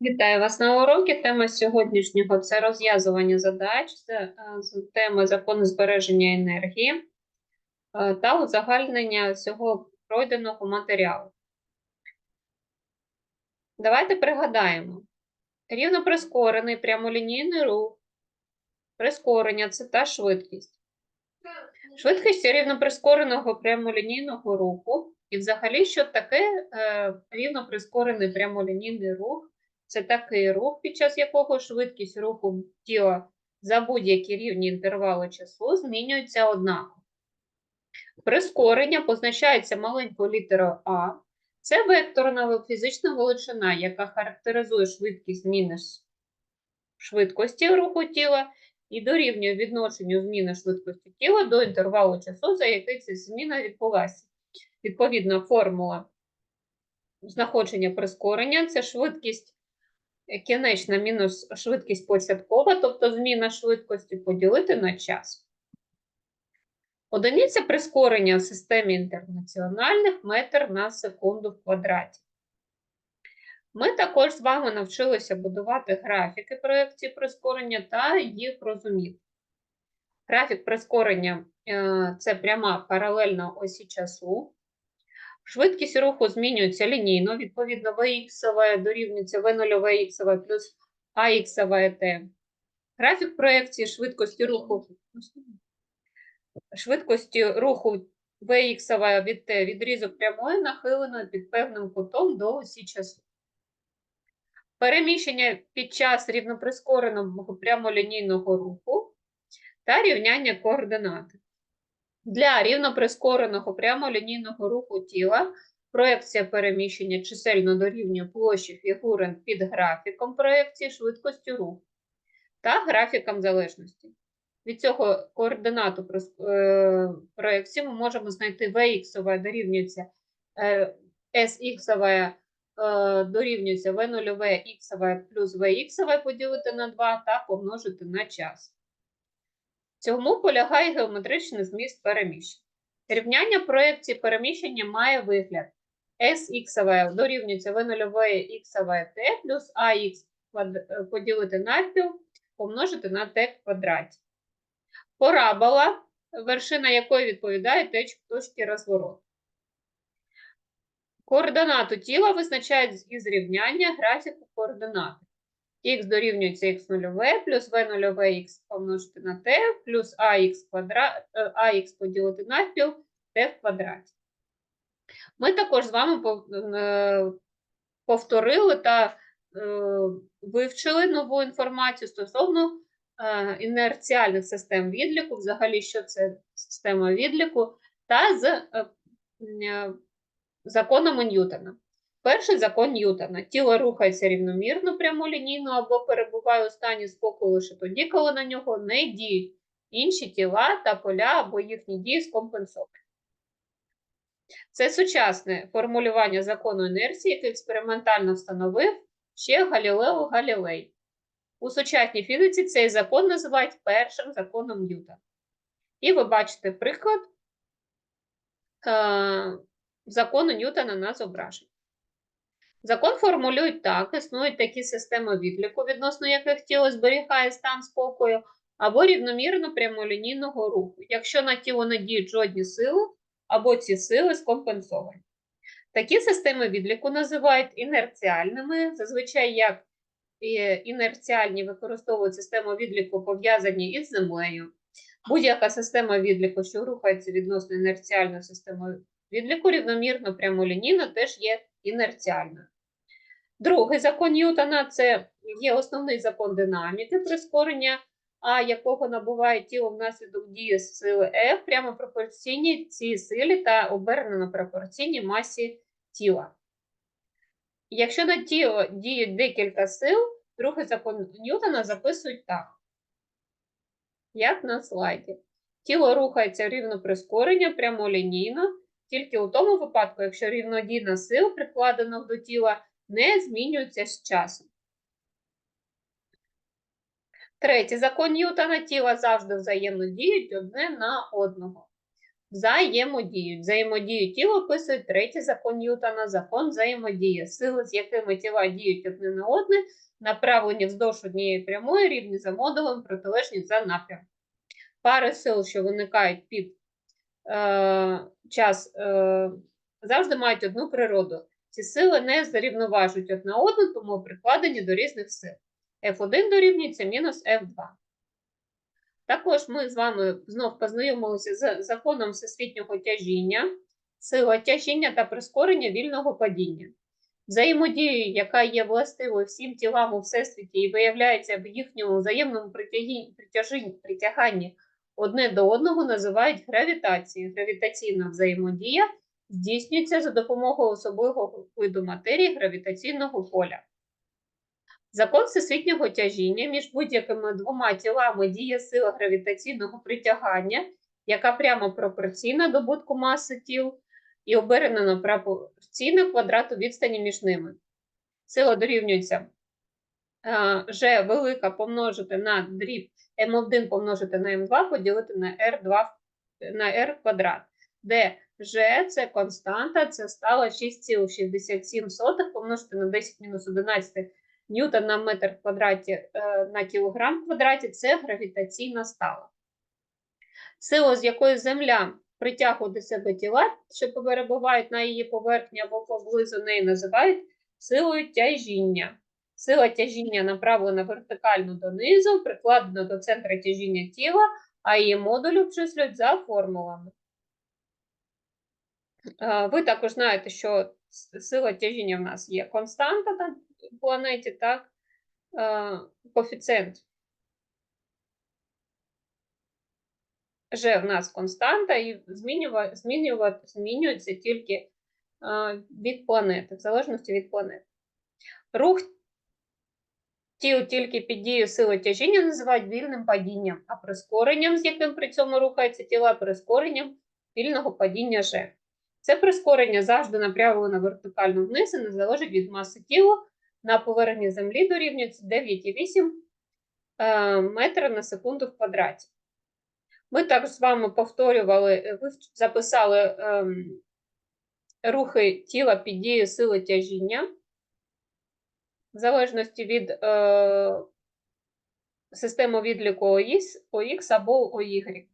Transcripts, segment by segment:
Вітаю вас на уроці. Тема сьогоднішнього це розв'язування задач з, е, з теми закону збереження енергії е, та узагальнення всього пройденого матеріалу. Давайте пригадаємо. Рівно прискорений прямолінійний рух. Прискорення це та швидкість. Швидкість рівно прискореного прямолінійного руху. І взагалі, що таке е, рівно прямолінійний рух? Це такий рух, під час якого швидкість руху тіла за будь-які рівні інтервали часу змінюється однаково. Прискорення позначається маленькою літерою А. Це векторна фізична величина, яка характеризує швидкість зміни швидкості руху тіла і дорівнює відношенню зміни швидкості тіла до інтервалу часу, за який ця зміна відбулася. Відповідна формула знаходження прискорення це швидкість кінечна мінус швидкість початкова, тобто зміна швидкості поділити на час. Одиниця прискорення в системі інтернаціональних метр на секунду в квадраті. Ми також з вами навчилися будувати графіки проєкції прискорення та їх розуміти. Графік прискорення е, це пряма паралельна осі часу. Швидкість руху змінюється лінійно, відповідно, Vx дорівнюється V0 плюс AX t. Графік проекції швидкості руху швидкості руху Vx від t відрізок прямої нахилено під певним кутом до осі часу. Переміщення під час рівноприскореного прямолінійного руху та рівняння координати. Для рівноприскореного прямолінійного руху тіла проекція переміщення чисельно дорівнює площі фігури під графіком проекції швидкості руху та графіком залежності. Від цього координату е, проекції ми можемо знайти Vx дорівнюється е, Sx е, дорівнюється V0 x плюс Vx поділити на 2 та помножити на час. Цьому полягає геометричний зміст переміщень. Рівняння проєкції переміщення має вигляд Sx дорівнюється v0 xv t плюс ax поділити на пів, помножити на t квадраті. Парабола, вершина якої відповідає точці розвороту. Координату тіла визначають із рівняння графіку координати х дорівнюється х0 плюс v0 х помножити на t, плюс ax, квадрат, ax поділити на пів t в квадраті. Ми також з вами е, повторили та е, вивчили нову інформацію стосовно е, інерціальних систем відліку, взагалі, що це система відліку, та з законами Ньютона. Перший закон Ньютона. Тіло рухається рівномірно прямолінійно або перебуває у стані спокою лише тоді, коли на нього не діють інші тіла та поля або їхні дії скомпенсовані. Це сучасне формулювання закону інерції, яке експериментально встановив ще Галілео Галілей. У сучасній фізиці цей закон називають першим законом Ньютона. І ви бачите приклад е закону Ньютона на зображенні. Закон формулюють так: існують такі системи відліку, відносно яких тіло зберігає стан спокою, або рівномірно прямолінійного руху, якщо на тіло не діють жодні сили, або ці сили скомпенсовані. Такі системи відліку називають інерціальними, зазвичай як інерціальні використовують систему відліку, пов'язані із землею. Будь-яка система відліку, що рухається відносно інерціальної системи відліку, рівномірно прямолінійно, теж є інерціальною. Другий закон Ньютона це є основний закон динаміки прискорення, а якого набуває тіло внаслідок дії сили F прямо пропорційні цій силі та обернено пропорційній масі тіла. Якщо на тіло діють декілька сил, другий закон Ньютона записують так, як на слайді. Тіло рухається рівно прискорення прямолінійно, тільки у тому випадку, якщо рівнодійна сил, прикладених до тіла, не змінюються з часом. Третій закон Ньютона тіла завжди взаємно діють одне на одного. взаємодіють. Взаємодію тіл описує третій закон Ньютона, закон взаємодії. Сили, з якими тіла діють одне на одне, направлені вздовж однієї прямої, рівні за модулем, протилежні за напрямом. Пари сил, що виникають під е, час, е, завжди мають одну природу. Ці сили не зарівноважують одна одну, тому прикладені до різних сил. F1 дорівнюється мінус F2. Також ми з вами знов познайомилися з законом всесвітнього тяжіння, сила тяжіння та прискорення вільного падіння. Взаємодію, яка є властивою всім тілам у всесвіті і виявляється в їхньому взаємному притяганні одне до одного, називають гравітацією. Гравітаційна взаємодія здійснюється за допомогою особливого виду матерії гравітаційного поля. Закон всесвітнього тяжіння між будь-якими двома тілами діє сила гравітаційного притягання, яка прямо пропорційна добутку маси тіл і обернено пропорційна квадрату відстані між ними. Сила дорівнюється е, G велика помножити на дріб М1 помножити на М2 поділити на R2 на R квадрат, де G – це константа, це стало 6,67 помножити на 10 мінус 11 ньютон на метр квадраті е, на кілограм квадраті це гравітаційна стала. Сила, з якою Земля притягує до себе тіла, що перебувають на її поверхні або поблизу неї, називають силою тяжіння. Сила тяжіння направлена вертикально донизу, прикладена до центра тяжіння тіла, а її модуль обчислюють за формулами. Ви також знаєте, що сила тяжіння в нас є константа на планеті, так? Коефіцієнт G в нас константа, і змінюва- змінюва- змінюється тільки від планети, в залежності від планети. Рух тіл тільки під дією сили тяжіння називають вільним падінням, а прискоренням, з яким при цьому рухаються тіла, прискоренням вільного падіння G. Це прискорення завжди направлено вертикально вниз і не залежить від маси тіла. На поверхні Землі дорівнюється 9,8 е, метра на секунду в квадраті. Ми також з вами повторювали, е, ви записали ем, рухи тіла під дією сили тяжіння. В залежності від е, системи відліку ОХ, ОХ або ОY.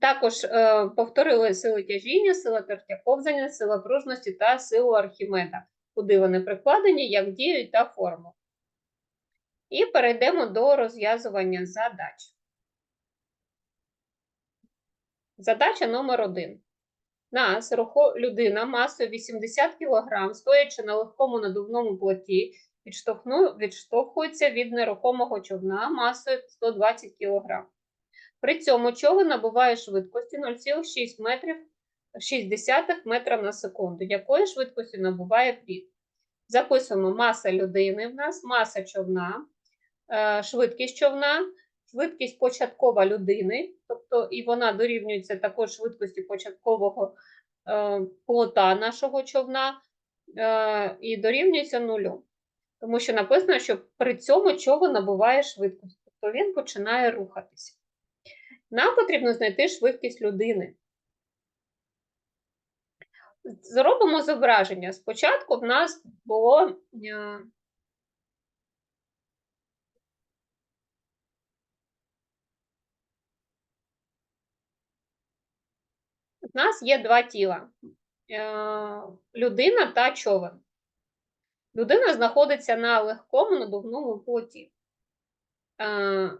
Також е, повторили сили тяжіння, сила тертя сила пружності та силу Архімеда, куди вони прикладені, як діють та форму. І перейдемо до розв'язування задач. Задача номер один. Нас рухо, людина масою 80 кг, стоячи на легкому надувному плоті, відштовхується від нерухомого човна масою 120 кг. При цьому човен набуває швидкості 0,6 метрів 60 метра на секунду. Якої швидкості набуває плід? Записуємо маса людини в нас, маса човна, е, швидкість човна, швидкість початкова людини, тобто і вона дорівнюється також швидкості початкового е, плота нашого човна е, і дорівнюється нулю. Тому що написано, що при цьому човен набуває швидкість, тобто він починає рухатися. Нам потрібно знайти швидкість людини. Зробимо зображення. Спочатку в нас було е, в нас є два тіла: Е, людина та човен. Людина знаходиться на легкому надувному плоті. Е,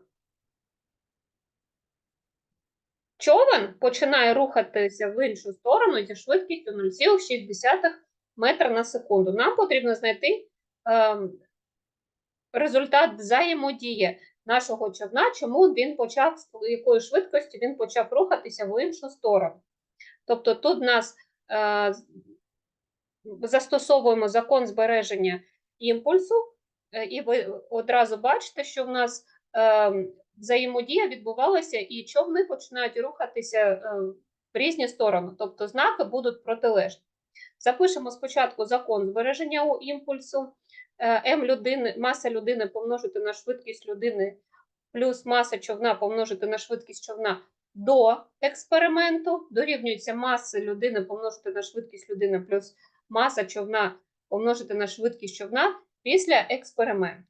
Човен починає рухатися в іншу сторону зі швидкістю 0,6 метра на секунду. Нам потрібно знайти ем, результат взаємодії нашого човна, чому він почав, з якою швидкістю він почав рухатися в іншу сторону. Тобто тут нас е, застосовуємо закон збереження імпульсу, е, і ви одразу бачите, що в нас ем, взаємодія відбувалася, і човни починають рухатися е, в різні сторони, тобто знаки будуть протилежні. Запишемо спочатку закон збереження у імпульсу. Е, М людини, маса людини помножити на швидкість людини плюс маса човна помножити на швидкість човна до експерименту дорівнюється маси людини помножити на швидкість людини плюс маса човна помножити на швидкість човна після експерименту.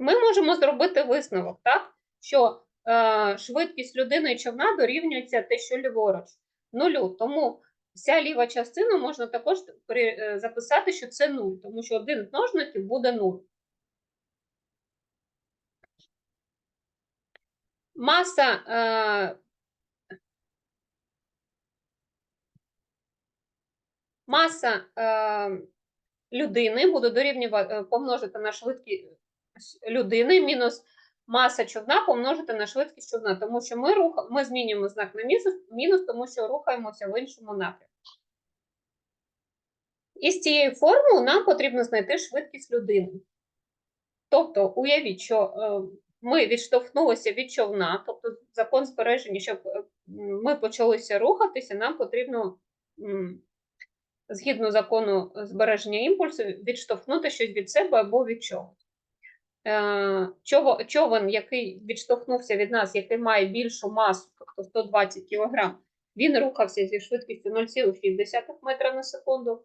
Ми можемо зробити висновок, так? що е, швидкість людини човна дорівнюється те, що ліворуч, нулю. Тому вся ліва частина можна також е, записати, що це 0, тому що один з множників буде 0. Маса е, маса е, людини буде дорівнювати е, помножити на швидкість людини мінус маса човна помножити на швидкість човна, тому що ми рух, ми змінюємо знак на мінус, тому що рухаємося в іншому напрямку. І з цієї формули нам потрібно знайти швидкість людини. Тобто, уявіть, що е, ми відштовхнулися від човна, тобто закон збереження, щоб е, ми почалися рухатися, нам потрібно, згідно закону збереження імпульсу, відштовхнути щось від себе або від чогось. Е, чого- човен, який відштовхнувся від нас, який має більшу масу, тобто 120 кг, він рухався зі швидкістю 0,6 метра на секунду.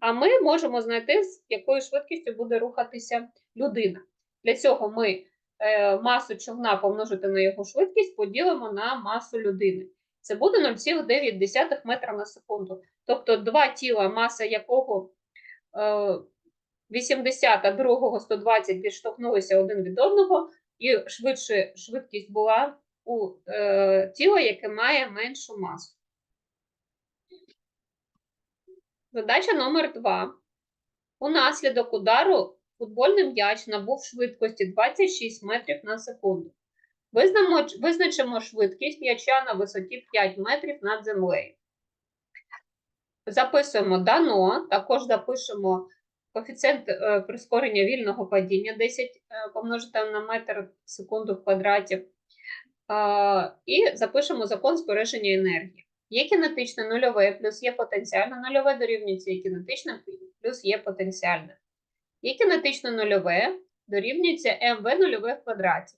А ми можемо знайти, з якою швидкістю буде рухатися людина. Для цього ми е, масу човна помножити на його швидкість поділимо на масу людини. Це буде 0,9 метра на секунду. Тобто два тіла, маса якого е, 80, а другого 120 відштовхнулися один від одного, і швидше швидкість була у е, тіла, яке має меншу масу. Задача номер 2. Унаслідок удару футбольний м'яч набув швидкості 26 метрів на секунду. Визнамо, визначимо швидкість м'яча на висоті 5 метрів над землею. Записуємо дано, також запишемо коефіцієнт е, прискорення вільного падіння 10 е, помножити на метр в секунду в квадраті. Е, і запишемо закон збереження енергії. Є кінетичне нульове плюс є потенціальне нульове дорівнюється є кінетичне плюс є потенціальне. Є кінетичне нульове дорівнюється МВ нульове в квадраті.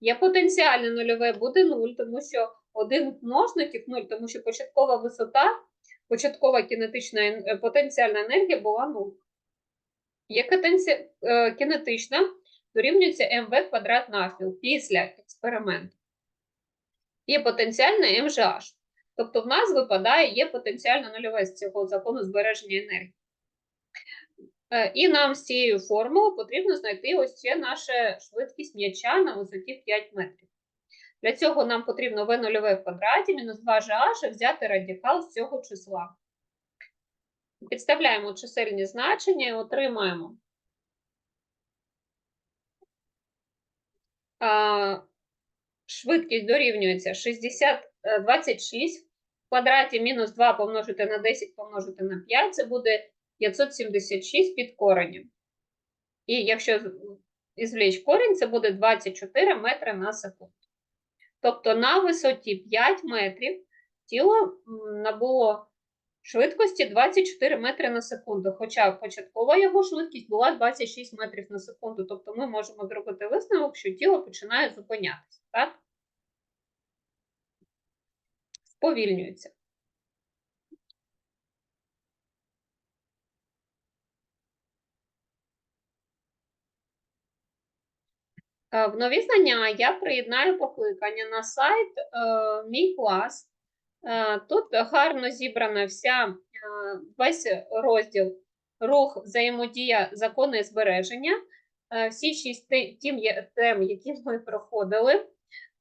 Є потенціальне нульове буде 0, тому що один множників 0, тому що початкова висота, початкова кінетична потенціальна енергія була 0. Є катенці- е, кінетична дорівнюється МВ квадрат навпіл після експерименту. Є потенціальне МЖH. Тобто в нас випадає є потенціально нульове з цього закону збереження енергії. Е, І нам з цією формулою потрібно знайти ось це наша швидкість м'яча на висоті 5 метрів. Для цього нам потрібно v нульове в квадраті мінус 2gh взяти радикал з цього числа. Підставляємо чисельні значення і отримаємо швидкість дорівнюється 60, е, 26 в квадраті мінус 2 помножити на 10 помножити на 5, це буде 576 під коренем. І якщо ізвліч корінь, це буде 24 метри на секунду. Тобто на висоті 5 метрів тіло набуло швидкості 24 метри на секунду, хоча початкова його швидкість була 26 метрів на секунду. Тобто ми можемо зробити висновок, що тіло починає зупинятися, так? Сповільнюється. Е, В нові знання я приєднаю покликання на сайт е, Мій клас. Тут гарно зібрана вся весь розділ рух, взаємодія, закони збереження. Всі шість те- тем, які ми проходили.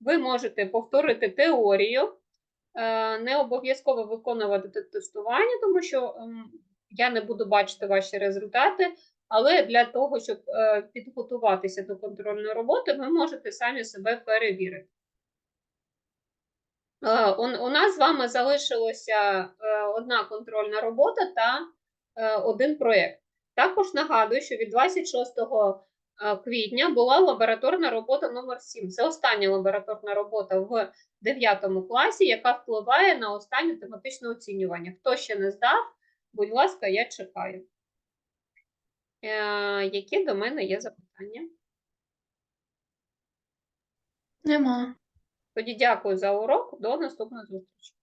Ви можете повторити теорію. Не обов'язково виконувати тестування, тому що я не буду бачити ваші результати. Але для того, щоб е, підготуватися до контрольної роботи, ви можете самі себе перевірити. Е, у, нас з вами залишилася е, одна контрольна робота та е, один проєкт. Також нагадую, що від 26 е, квітня була лабораторна робота номер 7. Це остання лабораторна робота в 9 класі, яка впливає на останнє тематичне оцінювання. Хто ще не здав, будь ласка, я чекаю. Які до мене є запитання? Нема. Тоді дякую за урок. До наступної зустрічі.